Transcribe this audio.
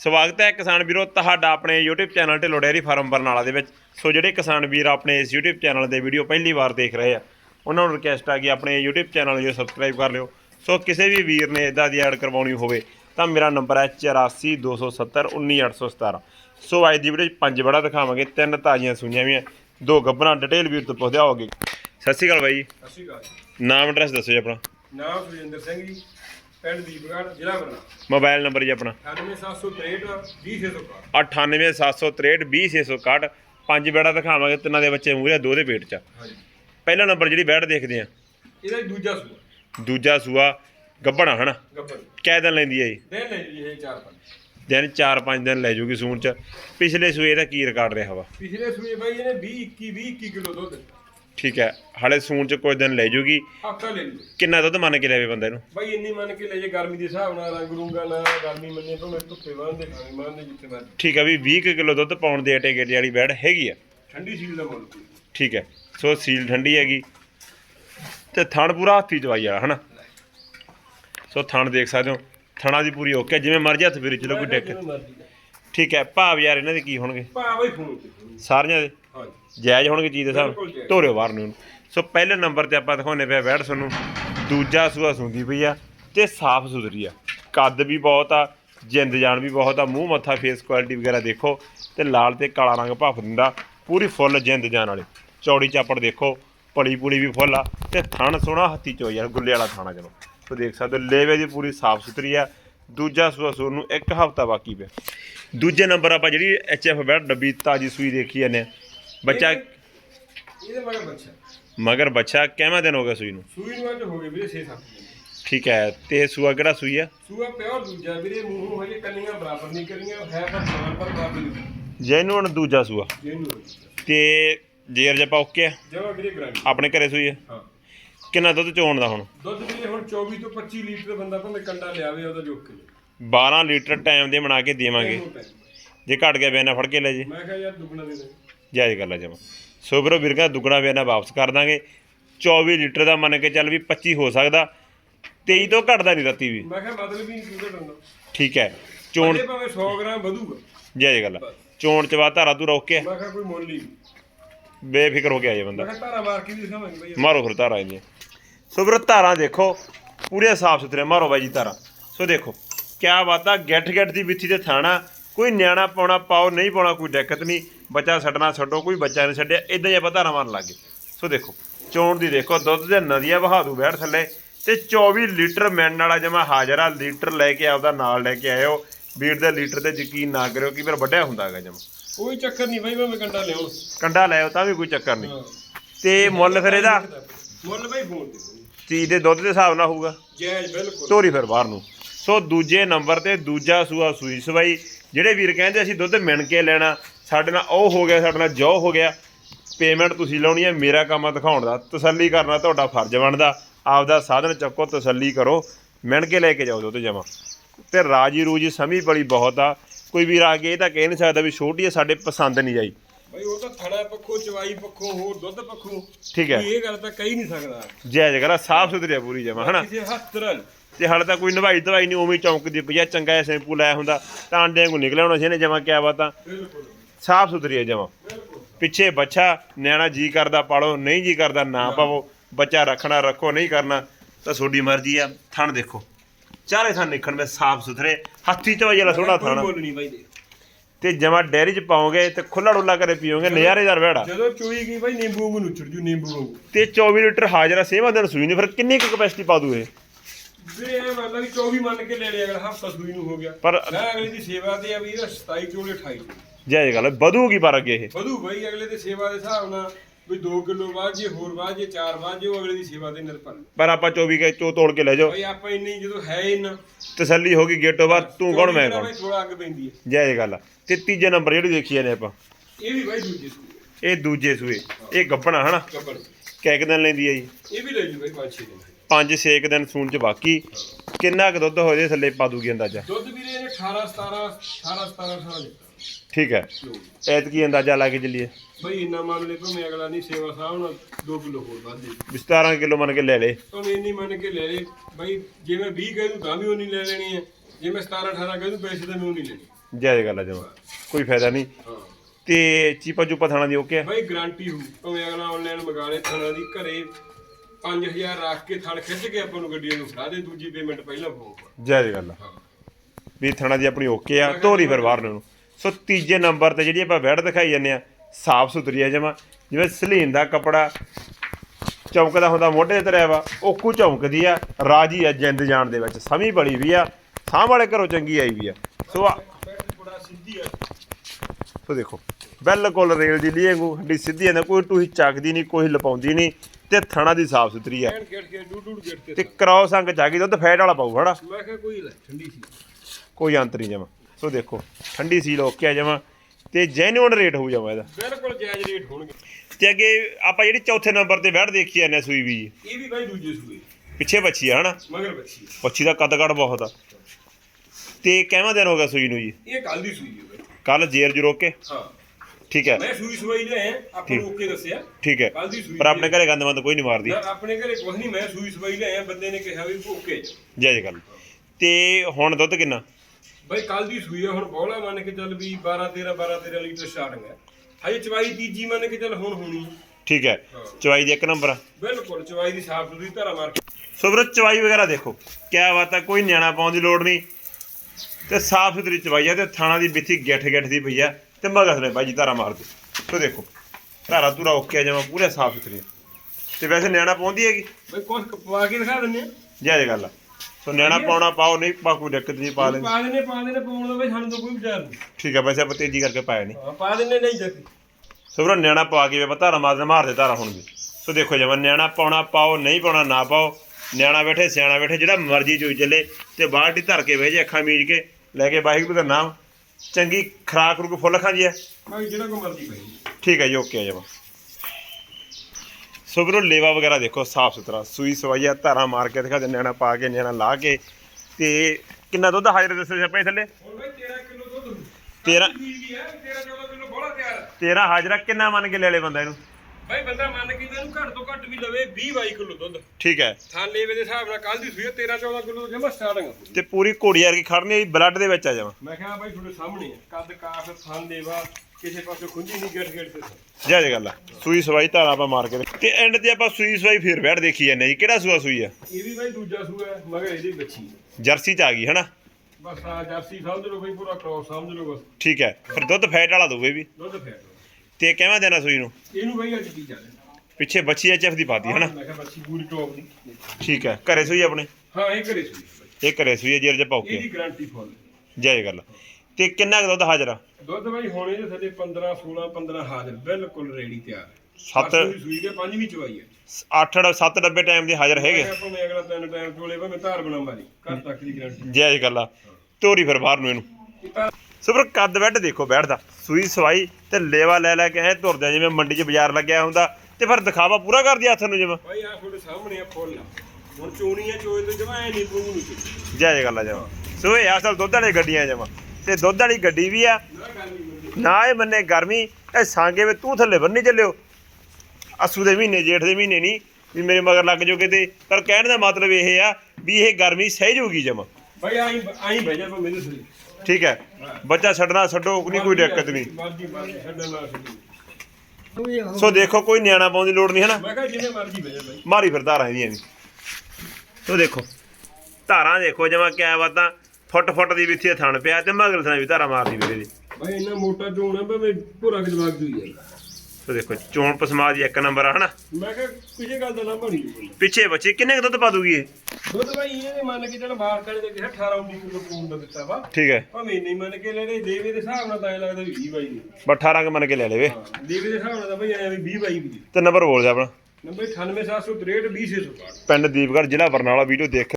ਸਵਾਗਤ ਹੈ ਕਿਸਾਨ ਵੀਰੋ ਤੁਹਾਡਾ ਆਪਣੇ YouTube channel Dhillon dairy farm Barnala ਦੇ ਵਿੱਚ। ਸੋ ਜਿਹੜੇ ਕਿਸਾਨ ਵੀਰ ਆਪਣੇ ਇਸ YouTube ਚੈਨਲ ਦੇ ਵੀਡੀਓ ਪਹਿਲੀ ਵਾਰ ਦੇਖ ਰਹੇ ਆ ਉਹਨਾਂ ਨੂੰ ਰਿਕਵੈਸਟ ਆ ਕਿ ਆਪਣੇ YouTube ਚੈਨਲ ਨੂੰ ਸਬਸਕ੍ਰਾਈਬ ਕਰ ਲਿਓ। ਸੋ ਕਿਸੇ ਵੀ ਵੀਰ ਨੇ ਇਦਾਂ ਦੀ ਐਡ ਕਰਵਾਉਣੀ ਹੋਵੇ ਤਾਂ ਮੇਰਾ ਨੰਬਰ ਹੈ 8427191817 ਸੋ ਅੱਜ ਦੀ ਵੀਡੀਓ 'ਚ ਪੰਜ ਬੜਾ ਦਿਖਾਵਾਂਗੇ ਤਿੰਨ ਤਾਜ਼ੀਆਂ ਸੁਈਆਂ ਵੀ ਦੋ ਗੱਬਰਾਂ ਡਿਟੇਲ ਵੀਰ ਤੋਂ ਪੁੱਛਦੇ ਆਓਗੇ ਸਤਿ ਸ਼੍ਰੀ ਅਕਾਲ ਬਾਈ। ਜੀ ਸਤਿ ਸ਼੍ਰੀ ਅਕਾਲ। ਨਾਮ ਐਡਰੈਸ ਦੱਸੋ ਜੀ ਆਪਣਾ। ਨਾਮ ਸੁਰਿੰਦਰ ਸਿੰਘ ਜੀ। ਪਿੰਡ ਦੀਪਗੜ੍ਹ ਜ਼ਿਲ੍ਹਾ ਬਰਨਾਲਾ। ਮੋਬਾਈਲ ਨੰਬਰ ਜੀ ਆਪਣਾ। 98763 20661 98763 ਪੰਜ ਬੈੜਾ ਦਿਖਾਵਾਂਗੇ ਤਿੰਨਾਂ ਦੇ ਬੱਚੇ ਮੂਰੇ ਦੋ ਦੇ ਪੇਟ 'ਚ ਹਾਂਜੀ। ਪਹਿਲਾ ਨੰਬਰ ਜਿਹੜੀ ਬੈੜ ਦੇਖਦੇ ਆ। ਇਹਦਾ ਦੂਜਾ ਸੂਆ। ਦੂਜਾ ਸੂਆ ਗੱਬਣਾ ਹਨਾ? ਕਿਹ ਦਿਨ ਲੈਂਦੀ ਹੈ ਜੀ ਦਿਨ ਇਹ ਚਾਰ ਪੰਜ। ਦਿਨ 4-5 ਦਿਨ ਲੈ ਜੂਗੀ ਸੂਣ 'ਚ। ਪਿਛਲੇ ਸੂਏ ਦਾ ਕੀ ਰਿਕਾਰਡ ਰਿਹਾ ਵਾ? ਪਿਛਲੇ ਸੂਏ ਬਾਈ ਇਹਨੇ 20 21 20 21 ਕਿਲੋ ਦੁੱਧ। ਠੀਕ ਹੈ ਹਾਲੇ ਸੂਣ 'ਚ ਕੁਝ ਦਿਨ ਲੈ ਜੂਗੀ। ਹਫਤਾ ਲੈ ਲੂ ਕਿੰਨਾ ਦੁੱਧ ਮੰਨ ਕੇ ਲੈਵੇ ਬੰਦੇ ਨੂੰ? ਬਾਈ ਇੰਨੀ ਮੰਨ ਕੇ ਲੈ ਜੇ ਗਰਮੀ ਦੇ ਹਿਸਾਬ ਨਾਲ ਰੰਗ ਰੂੰਗਾ ਨਾ ਗਰਮੀ ਮੰਨੇ ਤੋਂ ਮੈਂ ਧੁੱਪੇ ਬੰਨਦੇ ਖਾਣੇ ਬੰਨਦੇ ਜਿੱਥੇ ਮਰਜ਼ੀ। ਠੀਕ ਹੈ ਵੀ 20 ਕਿਲੋ ਦੁੱਧ ਪਾਉਣ ਦੇ ਅਟੇ ਗੇਟੇ ਵਾਲੀ ਬੈੜ ਹੈਗੀ ਆ? ਠੰਡੀ ਸੀਲ ਦਾ ਮੁੱਲ। ਠੀਕ ਹੈ ਸੋ ਸੀਲ ਠੰਡੀ ਹੈਗੀ। ਤੇ ਥਣ ਪੂਰਾ ਹੱਥੀ ਚਵਾਈ ਵਾਲਾ ਹਨਾ? ਸੋ ਥਣ ਦੇਖ ਸਕਦੇ ਹੋ ਥਣਾ ਦੀ ਪੂਰੀ ਓਕੇ ਜਿਵੇਂ ਮਰਜ਼ੀ ਹੱਥ ਫਿਰ ਚਲੋ ਕੋਈ ਮੈਂ ਠੀਕ ਹੈ ਭਾਵ ਯਾਰ ਇਹਨਾਂ ਦੇ ਕੀ ਹੋਣਗੇ? ਭਾ ਬਾਈ ਫੋਨ ਤੇ ਸਾਰੀਆਂ ਦੇ? ਹਾਂਜੀ। ਜਾਇਜ਼ ਹੋਣਗੇ ਚੀਜ਼ ਦੇ ਬਿਲਕੁਲ ਹਿਸਾਬ ਜਾਇਜ਼। ਧੋਰਿਓ ਬਾਹਰ ਨੂੰ ਇਹਨੂੰ। ਸੋ ਪਹਿਲੇ ਨੰਬਰ ਤੇ ਆਪਾਂ ਦਿਖਾਉਨੇ ਪਿਆ ਬੈੜ ਤੁਹਾਨੂੰ। ਦੂਜਾ ਸੂਆ ਸੁੰਦੀ ਪਈ ਆ ਤੇ ਸਾਫ਼ ਸੁਥਰੀ ਆ। ਕੱਦ ਵੀ ਬਹੁਤ ਆ ਜਿੰਦ ਜਾਨ ਵੀ ਬਹੁਤ ਆ ਮੂੰਹ ਮੱਥਾ ਫੇਸ ਕੁਆਲਿਟੀ ਵਗੈਰਾ ਦੇਖੋ ਤੇ ਲਾਲ ਤੇ ਕਾਲਾ ਰੰਗ ਭੱਫ ਦਿੰਦਾ ਪੂਰੀ ਫੁੱਲ ਜਿੰਦ ਜਾਨ ਵਾਲੇ। ਚੌੜੀ ਚਾਪੜ ਦੇਖੋ ਪਲੀ ਪੁਲੀ ਵੀ ਫੁੱਲ ਆ ਤੇ ਥਣ ਸੋਹਣਾ ਹੱਥੀ ਚੋ ਯਾਰ ਗੁੱਲੇ ਵਾਲਾ ਥਾਣਾ ਚਲੋ। ਸੋ ਦੇਖ ਸਕਦੇ ਹੋ ਲੇਵੇ ਦੀ ਪੂਰੀ ਸਾਫ਼ ਸੁਥਰੀ ਆ ਦੂਜਾ ਸੂਆ ਸੂਰ ਨੂੰ ਇੱਕ ਹਫਤਾ ਬਾਕੀ ਪਿਆ। ਦੂਜੇ ਨੰਬਰ ਆਪਾਂ ਜਿਹੜੀ ਐਚ ਐਫ ਬੈਡ ਡੱਬੀ ਤਾਜੀ ਸੂਈ ਦੇਖੀ ਜਾਂਦੇ ਆ। ਬੱਚਾ ਇਹਦੇ ਮਗਰ ਬੱਚਾ। ਮਗਰ ਬੱਚਾ ਕਿਵੇਂ ਦਿਨ ਹੋ ਗਿਆ ਸੂਈ ਨੂੰ? ਸੂਈ ਨੂੰ ਅੱਜ ਹੋ ਗਏ ਵੀਰੇ 6 7 ਦਿਨ। ਠੀਕ ਹੈ ਤੇ ਸੂਆ ਕਿਹੜਾ ਸੂਈ ਆ? ਸੂਆ ਪਿਓਰ ਦੂਜਾ ਵੀਰੇ ਮੂੰਹੋਂ ਹਜੇ ਕੰਨੀਆਂ ਬਰਾਬਰ ਨਹੀਂ ਕਰੀਆਂ ਹੈ ਪਰ ਬਰਾਬਰ ਨਹੀਂ। ਜੈਨੂਨ ਦੂਜਾ ਸੂਆ। ਜਿਹਨੂੰ ਤੇ ਜੇਰ ਜਪਾ ਓਕੇ ਆ? ਵੀਰੇ ਗਰੰਟੀ। ਆਪਣੇ ਘਰੇ ਸੂਈ ਆ? ਹਾਂ। ਕਿੰਨਾ ਦੁੱਧ ਚੋਣ ਦਾ ਹੁਣ? ਦੁੱਧ ਵੀਰੇ ਹੁਣ 24 ਤੋਂ 25 ਲੀਟਰ ਬੰਦਾ ਭਾਵੇਂ ਕੰਡਾ ਲਿਆਵੇ ਉਹਦਾ ਜੋਕ ਕੇ 12 ਲੀਟਰ ਟਾਈਮ ਦੇ ਬਣਾ ਕੇ ਦੇਵਾਂਗੇ। ਜੇ ਘਟ ਗਿਆ ਬਿਆਨਾ ਫੜ ਕੇ ਲੈ ਜੀ। ਮੈਂ ਕਿਹਾ ਯਾਰ ਦੁੱਗਣਾ ਦੇ ਦੇ। ਜਾਇਜ਼ ਗੱਲ ਆ ਜਮਾ। ਸੋ ਵੀਰੋ ਵੀਰਗਾ ਦੁੱਗਣਾ ਬਿਆਨਾ ਵਾਪਸ ਕਰ ਦਾਂਗੇ। 24 ਲੀਟਰ ਦਾ ਮੰਨ ਕੇ ਚੱਲ ਵੀ 25 ਹੋ ਸਕਦਾ। 23 ਤੋਂ ਘਟਦਾ ਨਹੀਂ ਰੱਤੀ ਵੀ। ਮੈਂ ਕਿਹਾ ਮਤਲਬ ਹੀ ਕੀ ਕਰਨਾ ਠੀਕ ਹੈ। ਚੋਣ ਚੋਣ ਭਾਵੇਂ 100 ਗ੍ਰਾਮ ਵਧੂਗਾ। ਜਾਇਜ਼ ਗੱਲ ਆ। ਚੋਣ ਚ ਬਾਅਦ ਧਾਰਾ ਤੂੰ ਰੋਕ ਕੇ ਮੈਂ ਕਿਹਾ ਕੋਈ ਮੁੱਲ ਨਹੀਂ। ਬੇਫਿਕਰ ਹੋ ਕੇ ਆ ਜਾ ਬੰਦਾ। ਮੈਂ ਕਿਹਾ ਧਾਰਾ ਮਾਰ ਕੇ ਵੀ ਦਿਖਾਵਾਂਗੇ ਮਾਰੋ ਫਿਰ ਧਾਰਾਂ ਇਹਦੀਆਂ ਸੋ ਵੀਰੋ ਧਾਰਾਂ ਦੇਖੋ ਪੂਰੇ ਸਾਫ਼ ਸੁਥਰੇ ਮਾਰੋ ਬਾਈ ਜੀ ਧਾਰਾਂ। ਸੋ ਦੇਖੋ ਕਿਆ ਬਾਤ ਆ ਗਿੱਠ ਗਿੱਠ ਦੀ ਵਿੱਥੀ ਤੇ ਥਾਣਾ ਕੋਈ ਨਿਆਣਾ ਪਾਉਣਾ ਪਾਓ ਨਹੀਂ ਪਾਉਣਾ ਕੋਈ ਦਿੱਕਤ ਨਹੀਂ ਬੱਚਾ ਛੱਡਣਾ ਛੱਡੋ ਕੋਈ ਬੱਚਾ ਨਹੀਂ ਛੱਡਿਆ ਇਦਾਂ ਹੀ ਆਪਾਂ ਧਾਰਾਂ ਮਾਰਨ ਲੱਗੇ ਸੋ ਦੇਖੋ ਚੋਣ ਦੀ ਦੇਖੋ ਦੁੱਧ ਦੇ ਨਦੀਆਂ ਬਹਾ ਦੂ ਬੈਠ ਥੱਲੇ ਤੇ 24 ਲੀਟਰ ਮੈਨ ਵਾਲਾ ਜਮਾ ਹਾਜ਼ਰ ਆ ਲੀਟਰ ਲੈ ਕੇ ਆਪਦਾ ਨਾਲ ਲੈ ਕੇ ਆਇਓ। ਵੀਰ ਦੇ ਲੀਟਰ ਤੇ ਯਕੀਨ ਨਾ ਕਰਿਓ ਕਿ ਫਿਰ ਵੱਡਿਆ ਹੁੰਦਾ ਹੈਗਾ ਜਮਾ। ਕੋਈ ਚੱਕਰ ਨਹੀਂ ਬਈ ਮੈਂ ਕੰਡਾ ਲਿਆਉਂ। ਕੰਡਾ ਲੈਓ ਤਾਂ ਵੀ ਕੋਈ ਚੱਕਰ ਨਹੀਂ। ਤੇ ਮੁੱਲ ਫਿਰ ਇਹਦਾ? ਮੁੱਲ ਬਈ ਫੋਨ ਤੇ ਚੀਜ਼ ਦੇ ਦੁੱਧ ਦੇ ਹਿਸਾਬ ਨਾਲ ਹੋਊਗਾ। ਜਾਇਜ਼ ਬਿਲਕੁਲ। ਧੋਰੀ ਫਿਰ ਬਾਹਰ ਨੂੰ। ਸੋ ਦੂਜੇ ਨੰਬਰ ਤੇ ਦੂਜਾ ਸੂਆ ਸੂਈ ਸਵਾਈ। ਜਿਹੜੇ ਵੀਰ ਕਹਿੰਦੇ ਅਸੀਂ ਦੁੱਧ ਮਿਣ ਕੇ ਲੈਣਾ ਸਾਡੇ ਨਾਲ ਉਹ ਹੋ ਗਿਆ ਸਾਡੇ ਨਾਲ ਜੋ ਹੋ ਗਿਆ। ਪੇਮੈਂਟ ਤੁਸੀਂ ਲਾਉਣੀ ਹੈ ਮੇਰਾ ਕੰਮ ਆ ਦਿਖਾਉਣ ਦਾ। ਤਸੱਲੀ ਕਰਨਾ ਤੁਹਾਡਾ ਫਰਜ਼ ਬਣਦਾ। ਆਪਦਾ ਸਾਧਨ ਚੱਕੋ ਤਸੱਲੀ ਕਰੋ। ਮਿਣ ਕੇ ਲੈ ਕੇ ਜਾਓ ਦੁੱਧ ਜਮਾ। ਤੇ ਰਾਜੀ ਰੂਜੀ ਸਮੀ ਬੜੀ ਬਹੁਤ ਆ। ਕੋਈ ਵੀਰ ਆ ਕੇ ਇਹ ਤਾਂ ਕਹਿ ਨਹੀਂ ਸਕਦਾ ਵੀ ਛੋਟੀ ਹੈ ਸਾਡੇ ਪਸੰਦ ਨਹੀਂ ਆਈ। ਬਈ ਉਹ ਤਾਂ ਥੜਾ ਪੱਖੋਂ ਚਵਾਈ ਪੱਖੋਂ ਹੋਰ ਦੁੱਧ ਪੱਖੋਂ। ਠੀਕ ਹੈ। ਇਹ ਗੱਲ ਤਾਂ ਕਹਿ ਨਹੀਂ ਸਕਦਾ। ਜੈ ਜਗਰਾ ਸਾਫ਼ ਸੁਥਰੀ ਆ ਪੂਰੀ ਜਮਾ ਹਨਾ? ਕਿਸੇ ਹੱਥ ਰਲ ਤੇ ਹਾਲੇ ਤਾਂ ਕੋਈ ਨਵਾਈ ਦਵਾਈ ਨਹੀਂ ਉਵੇਂ ਚੌਂਕਦੀ ਪਈ ਆ ਚੰਗਾ ਐ ਸ਼ੈਂਪੂ ਲਾਇਆ ਹੁੰਦਾ ਤਾਂ ਆਂਡਿਆਂ ਨੂੰ ਨਿਕਲਿਆ ਹੋਣਾ ਸੀ ਇਹਨੇ ਜਮਾ ਕਿਆ ਬਾਤਾਂ ਬਿਲਕੁਲ। ਸਾਫ਼ ਸੁਥਰੀ ਹੈ ਜਮਾ। ਬਿਲਕੁਲ। ਪਿੱਛੇ ਬੱਚਾ ਨਿਆਣਾ ਜੀ ਕਰਦਾ ਪਾਲੋ ਨਹੀਂ ਜੀ ਕਰਦਾ ਨਾ ਪਾਵੋ। ਬੱਚਾ ਰੱਖਣਾ ਰੱਖੋ ਨਹੀਂ ਕਰਨਾ ਤਾਂ ਤੁਹਾਡੀ ਮਰਜ਼ੀ ਆ। ਥਣ ਦੇਖੋ। ਚਾਰੇ ਥਣ ਨਿਕਣ ਵਿੱਚ ਸਾਫ਼ ਸੁਥਰੇ। ਹੱਥੀ ਚਵਾਈ ਵਾਲਾ ਕੋਈ ਥਣ। ਨਹੀਂ ਬਾਈ ਦੇ। ਤੇ ਜਮਾ ਡੈਰੀ ਚ ਪਾਓਗੇ ਤੇ ਖੁੱਲਾ ਡੁੱਲਾ ਕਰੇ ਪੀਓਗੇ? ਨਜ਼ਾਰੇਦਾਰ ਵੜਾ ਜਦੋਂ ਚੋਈ ਗਈ ਬਾਈ ਨਿੰਬੂ ਵਾਂਗੂ ਨੁੱਚੜ ਜੂ ਨਿੰਬੂ ਵਾਂਗੂ। ਤੇ 24 ਲੀਟਰ ਹਾਜ਼ਰਾ ਸੇਵਾ ਦਿਨ ਸੂਈ ਨੇ ਫਿਰ ਕਿੰਨੀ ਕੁ ਕਪੈਸਿਟੀ ਪਾ ਦੂ ਇਹ? ਵੀਰੇ ਇਹ ਮਤਲਬ ਕਿ 24 ਮੰਨ ਕੇ ਲੈ ਲਿਆ ਅਗਲਾ ਹਫਤਾ ਸੂਈ ਨੂੰ ਹੋ ਗਿਆ। ਪਰ ਮੈਂ ਅਗਲੇ ਦੀ ਸੇਵਾ ਤੇ ਆ ਵੀ ਇਹਦਾ 27 ਚੋਲੇ 28 ਜੈ ਗੱਲ ਵਧੂਗੀ ਪਰ ਅੱਗੇ ਇਹ? ਵਧੂ ਬਾਈ ਅਗਲੇ ਦੀ ਸੇਵਾ ਦੇ ਹਿਸਾਬ ਨਾਲ। ਵੀ 2 ਕਿਲੋ ਬਾਅਦ ਜੇ ਹੋਰ ਬਾਅਦ ਜੇ 4 ਬਾਅਦ ਜੇ ਉਹ ਅਗਲੇ ਦੀ ਸੇਵਾ ਤੇ ਨਿਰਭਰ। ਪਰ ਆਪਾਂ 24 ਕੇ ਚੋ ਤੋੜ ਕੇ ਲੈ ਜਾਓ। ਬਾਈ ਆਪਾਂ ਇੰਨੀ ਜਦੋਂ ਹੈ ਇੰਨਾ। ਤਸੱਲੀ ਹੋ ਗਈ ਗੇਟੋ ਬਾਅਦ ਤੂੰ ਕੌਣ ਮੈਂ ਕੌਣ? ਥੋੜਾ ਅੱਗ ਪੈਂਦੀ ਹੈ। ਜੈ ਇਹ ਗੱਲ ਆ। ਤੇ ਤੀਜੇ ਨੰਬਰ ਜਿਹੜੀ ਦੇਖੀ ਜਾਂਦੇ ਆਪਾਂ। ਇਹ ਵੀ ਬਾਈ ਦੂਜੇ ਸੂਏ। ਇਹ ਦੂਜੇ ਸੂਏ। ਇਹ ਗੱਪਣਾ ਹਨਾ? ਕੱਪੜ ਕਿੰਨੇ ਦਿਨ ਲੈਂਦੀ ਹੈ ਜੀ? ਇਹ ਵੀ ਲੈ ਜੂ ਬਾਈ 5-6 ਦਿਨ। 5-6 ਦਿਨ ਸੂਣ ਚ ਬਾਕੀ। ਕਿੰਨਾ ਕੁ ਦੁੱਧ ਹੋ ਜੇ ਥੱਲੇ ਪਾ ਦੂਗੀ ਅੰਦਾਜ਼ਾ? ਦੁੱਧ ਵੀਰੇ ਇਹਨੇ 18 17 18 17 ਸਾਲ ਦਿੱਤਾ। ਠੀਕ ਹੈ। ਐਤਕੀ ਅੰਦਾਜ਼ਾ ਲਾ ਕੇ ਚੱਲੀਏ। ਬਈ ਇੰਨਾ ਮੰਨ ਲੈ ਭਾਵੇਂ ਅਗਲਾ ਨਹੀਂ ਸੇਵਾ ਸਾਹਿਬ ਨਾਲ 2 ਕਿਲੋ ਹੋਰ ਵੱਧ ਦੇ। ਵੀ 17 ਕਿਲੋ ਮੰਨ ਕੇ ਲੈ ਲੇ। ਭਾਵੇਂ ਇੰਨੀ ਮੰਨ ਕੇ ਲੈ ਲੈ ਬਈ ਜੇ ਮੈਂ 20 ਕਹਿ ਦੂੰ ਤਾਂ ਵੀ ਉਨੀ ਲੈ ਲੈਣੀ ਹੈ। ਜੇ ਮੈਂ 17 18 ਕਹਿੰਦਾ ਪੈਸੇ ਤਾਂ ਮੈਨੂੰ ਨਹੀਂ ਲੈਣੇ। ਜਾਇਜ਼ ਗੱਲ ਆ ਜਮਾ। ਕੋਈ ਫਾਇਦਾ ਨਹੀਂ। ਹਾਂ। ਤੇ ਚੀਪਾ ਚੂਪਾ ਥਾਣਾ ਦੀ ਓਕੇ ਆ? ਬਈ ਗਾਰੰਟੀ ਹੋ ਭਾਵੇਂ ਅਗਲਾ ਆਨਲਾਈਨ ਮੰਗਾ ਲੇ ਥਾਣਾ ਦੀ ਘਰੇ 5000 ਰੱਖ ਕੇ ਥਣ ਖਿੱਚ ਕੇ ਆਪਾਂ ਨੂੰ ਗੱਡੀਆਂ ਨੂੰ ਫੜਾ ਦੇ ਦੂਜੀ ਪੇਮੈਂਟ ਪਹਿਲਾਂ ਪਾਉਂਗਾ ਜਾਇਜ਼ ਗੱਲ ਆ। ਵੀ ਥਾਣਾ ਦੀ ਆਪਣੀ ਓਕੇ ਆ ਧੋਰੀ ਫਿਰ ਬਾਹਰ ਨੂੰ। ਸੋ ਤੀਜੇ ਨੰਬਰ ਤੇ ਜਿਹੜੀ ਆਪਾਂ ਵੈੜ ਦਿਖਾਈ ਜਾਂਦੇ ਆ ਸਾਫ਼ ਸੁਥਰੀ ਆ ਜਮਾ। ਜਿਵੇਂ ਸਲੀਨ ਦਾ ਕੱਪੜਾ ਚੌਂਕਦਾ ਹੁੰਦਾ ਮੋਢੇ ਤੇ ਵਾ ਉਹ ਚੌਂਕਦੀ ਆ ਰਾਜੀ ਆ ਜਿੰਦ ਜਾਣ ਦੇ ਵਿੱਚ। ਸਮੀ ਬੜੀ ਵੀ ਆ ਸਾਹ ਵਾਲੇ ਘਰੋਂ ਚੰਗੀ ਆਈ ਵੀ ਆ। ਸੋ ਆ ਸੋ ਦੇਖੋ ਬਿਲਕੁਲ ਰੇਲ ਦੀ ਲੀਏਂਗੂ ਹੱਡੀ ਸਿੱਧੀ ਆ ਨਾ ਕੋਈ ਟੂਹੀ ਚੱਕਦੀ ਨਹੀਂ ਕੋਈ ਲਪਾਉਂਦੀ ਨਹੀਂ ਤੇ ਥਣਾ ਦੀ ਸਾਫ਼ ਸੁਥਰੀ ਆ। ਕੇ ਤੇ ਕ੍ਰੋਸ ਅੰਗ ਚਾਗੀ ਦੁੱਧ ਫੈਟ ਵਾਲਾ ਪਾਊ ਹਨਾ ਮੈਂ ਕਿਹਾ ਕੋਈ ਲੈ ਠੰਡੀ ਸੀ। ਕੋਈ ਅੰਤਰ ਜਮਾ। ਸੋ ਦੇਖੋ ਠੰਡੀ ਸੀਲ ਓਕੇ ਆ ਜਮਾ ਤੇ ਜੈਨੂਇਨ ਰੇਟ ਹੋਊ ਜਮਾ ਇਹਦਾ। ਬਿਲਕੁਲ ਜਾਇਜ਼ ਰੇਟ ਹੋਣਗੇ। ਤੇ ਅੱਗੇ ਆਪਾਂ ਜਿਹੜੀ ਚੌਥੇ ਨੰਬਰ ਤੇ ਬੈਠ ਦੇਖੀ ਜਾਂਦੇ ਸੂਈ ਵੀ। ਇਹ ਵੀ ਬਾਈ ਦੂਜੇ ਸੂਏ। ਪਿੱਛੇ ਬੱਚੀ ਆ ਹਨਾ? ਮਗਰ ਬੱਚੀ। ਬੱਚੀ ਦਾ ਕੱਦ ਕੱਦ ਬਹੁਤ ਆ। ਤੇ ਕਿੰਨਾ ਦਿਨ ਹੋ ਗਿਆ ਸੂਈ ਨੂੰ ਜੀ? ਇਹ ਕੱਲ ਦੀ ਸੂਈ ਹੈ ਕੱਲ ਜੇਰ ਜੁਰੋ ਕੇ ਹਾਂ। ਠੀਕ ਹੈ। ਮੈਂ ਸੂਈ ਸੂਈ ਲੈ ਆਪਾਂ ਨੂੰ ਓਕੇ ਦੱਸਿਆ। ਠੀਕ ਹੈ। ਕੱਲ ਦੀ ਸੂਈ ਪਰ ਆਪਣੇ ਘਰੇ ਗੰਦ ਮੰਦ ਕੋਈ ਨਹੀਂ ਮਾਰਦੀ। ਆਪਣੇ ਘਰੇ ਕੁਝ ਨਹੀਂ ਮੈਂ ਸੂਈ ਸੂਈ ਲੈ ਬੰਦੇ ਨੇ ਕਿਹਾ ਵੀ ਓਕੇ ਜੈ ਜੈ ਗੱਲ। ਤੇ ਹੁਣ ਦੁੱਧ ਕਿੰਨਾ? ਬਾਈ ਕੱਲ ਦੀ ਸੂਈ ਹੈ ਹੁਣ ਬੋਲਾ ਮੰਨ ਕੇ ਚੱਲ ਵੀ 12 13 12 13 ਲੀਟਰ ਸਟਾਰਟਿੰਗ ਹੈ। ਹਜੇ ਚਵਾਈ ਤੀਜੀ ਮੰਨ ਕੇ ਚੱਲ ਹੁਣ ਹੋਣੀ। ਠੀਕ ਹੈ। ਚਵਾਈ ਦੀ ਇੱਕ ਨੰਬਰ ਆ। ਬਿਲਕੁਲ ਚਵਾਈ ਦੀ ਸਾਫ਼ ਸੁਥਰੀ ਧਾਰਾ ਮਾਰ ਕੇ ਸੋ ਵੀਰੋ ਚਵਾਈ ਵਗੈਰਾ ਦੇਖੋ। ਕਿਆ ਬਾਤ ਆ ਕੋਈ ਨਿਆਣਾ ਪਾਉਣ ਦੀ ਲੋੜ ਨਹੀਂ। ਤੇ ਸਾਫ਼ ਸੁਥਰੀ ਚਵਾਈ ਆ ਤੇ ਥਾਣਾ ਦੀ ਬਿੱਥੀ ਗਿੱਠ ਗਿੱਠ ਦੀ ਪਈ ਆ ਤੇ ਮਗਸ ਨੇ ਬਾਜੀ ਧਾਰਾ ਮਾਰਦੇ। ਸੋ ਦੇਖੋ ਧਾਰਾ ਧੂਰਾ ਓਕੇ ਆ ਜਮਾ ਪੂਰੇ ਸਾਫ਼ ਸੁਥਰੀ ਤੇ ਵੈਸੇ ਨਿਆਣਾ ਪਾਉਂਦੀ ਹੈਗੀ? ਬਈ ਕੁਝ ਪਵਾ ਕੇ ਦਿਖਾ ਦਿੰਨੇ ਆ। ਜੈ ਗੱਲ ਆ। ਸੋ ਨਿਆਣਾ ਪਾਉਣਾ ਪਾਓ ਨਹੀਂ ਪਾ ਕੋਈ ਦਿੱਕਤ ਨਹੀਂ ਪਾ ਲੈਂਦੇ ਪਾ ਦਿੰਨੇ ਪਾ ਦਿੰਨੇ ਪਾਉਣ ਦਾ ਬਈ ਸਾਨੂੰ ਤਾਂ ਕੋਈ ਵਿਚਾਰ ਨਹੀਂ। ਠੀਕ ਆ ਵੈਸੇ ਆਪਾਂ ਤੇਜ਼ੀ ਕਰਕੇ ਪਾਇਆ ਨਹੀਂ ਹਾਂ, ਪਾ ਦਿੰਨੇ ਨਹੀਂ ਜੱਕੀ ਸੋ ਵੀਰੋ ਨਿਆਣਾ ਪਾ ਕੇ ਆਪਾਂ ਧਾਰਾ ਮਾਰਦੇ ਮਾਰਦੇ ਧਾਰਾ ਹੁਣ ਵੀ। ਸੋ ਦੇਖੋ ਜਮਾ ਨਿਆਣਾ ਪਾਉਣਾ ਪਾਓ ਨਹੀਂ ਪਾਉਣਾ ਨਾ ਪਾਓ। ਨਿਆਣਾ ਬੈਠੇ ਸਿਆਣਾ ਬੈਠੇ ਜਿਹੜਾ ਮਰਜ਼ੀ ਚੋਈ ਚੱਲੇ ਤੇ ਬਾਲਟੀ ਧਰ ਕੇ ਬਹਿ ਜੇ ਅੱਖਾਂ ਮੀਚ ਕੇ ਲੈ ਕੇ ਵਾਹਿਗੁਰੂ ਦਾ ਨਾਮ। ਚੰਗੀ ਖਰਾਕ ਰੂਕ ਫੁੱਲ ਖਾਂਦੀ ਹੈ। ਬਾਈ ਜਿਹੜਾ ਕੋ ਮਰਜ਼ੀ ਭਾਈ ਠੀਕ ਹੈ ਜੀ ਓਕੇ ਆ ਜਮਾ ਸੋ ਵੀਰੋ ਲੇਵਾ ਵਗੈਰਾ ਦੇਖੋ ਸਾਫ਼ ਸੁਥਰਾ। ਸੂਈ ਸਵਾਈਆ ਧਾਰਾ ਮਾਰ ਕੇ ਦਿਖਾ ਦੇ ਨਿਆਣਾ ਪਾ ਕੇ ਨਿਆਣਾ ਲਾ ਕੇ। ਤੇ ਕਿੰਨਾ ਦੁੱਧ ਹਾਜ਼ਰ ਦੱਸੋ ਜੀ ਆਪਾਂ ਥੱਲੇ? ਹੁਣ ਬਈ 13 ਕਿਲੋ ਦੁੱਧ। 13 ਵੀ ਹੈ 13 14 ਕਿਲੋ ਬੋਲਾ ਤਿਆਰ। ਹੈ। 13 ਹਾਜ਼ਰਾ ਕਿੰਨਾ ਮੰਨ ਕੇ ਲੈ ਲੈ ਬੰਦਾ ਇਹਨੂੰ? ਬਾਈ ਬੰਦਾ ਮੰਨ ਕੇ ਇਹਨੂੰ ਘੱਟ ਤੋਂ ਘੱਟ ਵੀ ਲਵੇ 20 22 ਕਿਲੋ ਦੁੱਧ। ਠੀਕ ਹੈ। ਥਾਂ ਲੇਵੇ ਦੇ ਹਿਸਾਬ ਨਾਲ ਕੱਲ ਦੀ ਸੂਈ 13 14 ਕਿਲੋ ਜਮਾ ਸਟਾਰਟਿੰਗ ਤੇ ਪੂਰੀ ਘੋੜੀ ਵਰਗੀ ਖੜਨੀ ਬਲੱਡ ਦੇ ਵਿੱਚ ਆ ਜਾਵਾਂ। ਮੈਂ ਕਿਹਾ ਬਾਈ ਤੁਹਾਡੇ ਸਾਹਮਣੇ ਹੈ ਕੱਦ ਕਾਫ ਥਾਂ ਲੇਵਾ ਕਿਸੇ ਪਾਸੇ ਖੁੰਝੀ ਨਹੀਂ ਗੇਟ ਗੇਟ ਤੇ। ਜੈ ਜੈ ਗੱਲ ਸੂਈ ਸਵਾਈ ਧਾਰਾ ਆਪਾਂ ਮਾਰ ਕੇ ਤੇ ਐਂਡ ਤੇ ਆਪਾਂ ਸੂਈ ਸਵਾਈ ਫੇਰ ਬੈਠ ਦੇਖੀ ਜਾਂਦੇ ਜੀ ਕਿਹੜਾ ਸੂਆ ਸੂਈ ਆ? ਇਹ ਵੀ ਬਾਈ ਦੂਜਾ ਸੂਆ ਹੈ ਮਗਰ ਇਹਦੀ ਬੱਚੀ। ਜਰਸੀ ਚ ਆ ਗਈ ਹਨਾ? ਬਸ ਆ ਜਰਸੀ ਸਮਝ ਲਓ ਬਈ ਪੂਰਾ ਕ੍ਰੋਸ ਸਮਝ ਲਓ ਬਸ। ਠੀਕ ਹੈ ਫਿਰ ਦੁੱਧ ਫੈਟ ਵਾਲਾ ਦੋਵੇ ਵੀ। ਦੁੱਧ ਫੈਟ ਤੇ ਕਿਵੇਂ ਦੇਣਾ ਸੂਈ ਨੂੰ? ਇਹਨੂੰ ਬਈ ਅੱਜ ਕੀ ਚੱਲ ਪਿੱਛੇ ਬੱਚੀ ਐਚਐਫ ਦੀ ਪਾਤੀ ਹਨਾ? ਮੈਂ ਕਿਹਾ ਬੱਚੀ ਪੂਰੀ ਟੌਪ ਦੀ ਠੀਕ ਹੈ ਘਰੇ ਸੂਈ ਆਪਣੇ? ਹਾਂ ਇਹ ਕਰੇ ਸੂਈ। ਇਹ ਘਰੇ ਸੂਈ ਹੈ ਜੇਰ ਚ ਪਾਉਕੇ ਇਹਦੀ ਗਾਰੰਟੀ ਫੁੱਲ ਜੈ ਜੈ ਗੱਲ। ਤੇ ਕਿੰਨਾ ਕੁ ਦੁੱਧ ਹਾਜ਼ਰ ਆ? ਦੁੱਧ ਬਾਈ ਹੋਣੇ ਦੇ ਥੱਲੇ 15 16 15 ਹਾਜ਼ਰ ਬਿਲਕੁਲ ਰੈਡੀ ਤਿਆਰ। ਹੈ ਸੱਤ ਦੀ ਸੂਈ ਦੇ ਪੰਜਵੀਂ ਚਵਾਈ ਹੈ। 8 7 ਡੱਬੇ ਟਾਈਮ ਦੇ ਹਾਜ਼ਰ ਹੈਗੇ। ਆਪਾਂ ਮੈਂ ਅਗਲਾ ਤਿੰਨ ਟਾਈਮ ਚੋਲੇ ਭਾਵੇਂ ਧਾਰ ਬਣਾ ਮਾਰੀ ਘਰ ਤੱਕ ਦੀ ਗਾਰੰਟੀ ਜੈ ਜੈ ਗੱਲ ਆ। ਤੋਰੀ ਫਿਰ ਬਾਹਰ ਨੂੰ ਇਹਨੂੰ। ਸੋ ਕੱਦ ਬੈੱਡ ਦੇਖੋ ਬੈਠਦਾ। ਸੂਈ ਸਵਾਈ ਤੇ ਲੇਵਾ ਲੈ ਲੈ ਕੇ ਐ ਤੁਰਦੇ ਜਿਵੇਂ ਮੰਡੀ 'ਚ ਬਾਜ਼ਾਰ ਲੱਗਿਆ ਹੁੰਦਾ ਤੇ ਫਿਰ ਦਿਖਾਵਾ ਪੂਰਾ ਕਰਦੀ ਹੱਥ ਨੂੰ ਜਿਵੇਂ। ਬਾਈ ਆ ਤੁਹਾਡੇ ਸਾਹਮਣੇ ਆ ਫੁੱਲ। ਹੁਣ ਚੋਣੀਆਂ ਚੋਏ ਤੇ ਜਮਾ ਐ ਨਹੀਂ ਤੂੰ ਨੂੰ ਜੈ ਗੱਲ ਆ ਜਮਾ ਸੋ ਇਹ ਅਸਲ ਦੁੱਧ ਵਾਲੀ ਗੱਡੀਆਂ ਜਮਾ ਤੇ ਦੁੱਧ ਵਾਲੀ ਗੱਡੀ ਵੀ ਆ। ਨਾ ਇਹ ਮੰਨੇ ਗਰਮੀ ਇਹ ਸਾਂਗੇ ਵੇ ਤੂੰ ਥੱਲੇ ਬੰਨੀ ਚੱਲਿਓ। ਅਸੂ ਦੇ ਮਹੀਨੇ ਜੇਠ ਦੇ ਮਹੀਨੇ ਨਹੀਂ ਵੀ ਮੇਰੇ ਮਗਰ ਲੱਗ ਜੋ ਕਿਤੇ। ਪਰ ਕਹਿਣ ਦਾ ਮਤਲਬ ਇਹ ਆ ਵੀ ਇਹ ਗਰਮੀ ਸਹਿ ਜੂਗੀ ਜਮਾ ਬਾਈ ਆਈ ਆਈ ਭੇਜਿਆ ਪਾ ਮੇਰੇ ਸਰੀ ਠੀਕ ਹੈ। ਬੱਚਾ ਛੱਡਣਾ ਛੱਡੋ ਕੋਈ ਕੋਈ ਦਿੱਕਤ ਨਹੀਂ। ਮਰਜ਼ੀ ਮਰਜ਼ੀ ਛੱਡਣ ਨਾ ਛੱਡੀ। ਸੋ ਦੇਖੋ ਕੋਈ ਨਿਆਣਾ ਪਾਉਣ ਦੀ ਲੋੜ ਨਹੀਂ ਹੈ ਨਾ ਮੈਂ ਕਿਹਾ ਜਿਹਨੇ ਮਰਜ਼ੀ ਭੇਜਿਆ ਬਾਈ। ਮਾਰੀ ਫਿਰ ਧਾਰਾਂ ਇਹਦੀਆਂ ਵੀ। ਤੋ ਦੇਖੋ ਧਾਰਾਂ ਦੇਖੋ ਜਮਾ ਕਿਆ ਬਾਤਾਂ ਫੁੱਟ ਫੁੱਟ ਦੀ ਵਿੱਥੀ ਥਣ ਪਿਆ ਤੇ ਮਗਰ ਥਾਂ ਵੀ ਧਾਰਾਂ ਮਾਰਦੀ ਵੀਰੇ ਦੀ ਬਾਈ ਇੰਨਾ ਮੋਟਾ ਚੋਣ ਹੈ ਭਾਵੇਂ ਪੂਰਾ ਕਿ ਜਵਾਬ ਦੂਈ ਯਾਰ ਤੋ ਦੇਖੋ ਚੋਣ ਪਸਮਾ ਦੀ ਇੱਕ ਨੰਬਰ ਆ ਹਨਾ? ਮੈਂ ਕਿਹਾ ਕਿਸੇ ਗੱਲ ਦਾ ਨਾ ਬਣੀ ਕੋਈ ਪਿੱਛੇ ਬੱਚੇ ਕਿੰਨੇ ਕੁ ਦੁੱਧ ਪਾ ਦੂਗੀ ਇਹ? ਦੁੱਧ ਬਾਈ ਇਹਨੇ ਮੰਨ ਕੇ ਜਿਹੜਾ ਮਾਰ ਕਾਲੇ ਦੇ ਕਿਹਾ 18 19 ਕਿਲੋ ਦਾ ਦਿੱਤਾ ਵਾ। ਠੀਕ ਹੈ। ਭਾਵੇਂ ਨਹੀਂ ਮੰਨ ਕੇ ਲੈਣੇ ਦੇਵੇ ਦੇ ਹਿਸਾਬ ਨਾਲ ਤਾਂ ਐ ਲੱਗਦਾ ਵੀ 20 ਬਾਈ ਦੀ ਬਸ 18 ਕ ਮੰਨ ਕੇ ਲੈ ਲੈਵੇ। ਹਾਂ ਦੇਵੇ ਦੇ ਹਿਸਾਬ ਨਾਲ ਤਾਂ ਬਈ ਐ ਵੀ 20 ਬਾਈ ਦੀ ਤੇ ਨੰਬਰ ਬੋਲ ਜਾ ਆਪਣਾ। ਨੰਬਰ 98763 20660 ਪਿੰਡ ਦੀਪਗੜ੍ਹ ਜ਼ਿਲ੍ਹਾ ਬਰਨਾਲਾ ਵੀਡੀਓ ਦੇਖ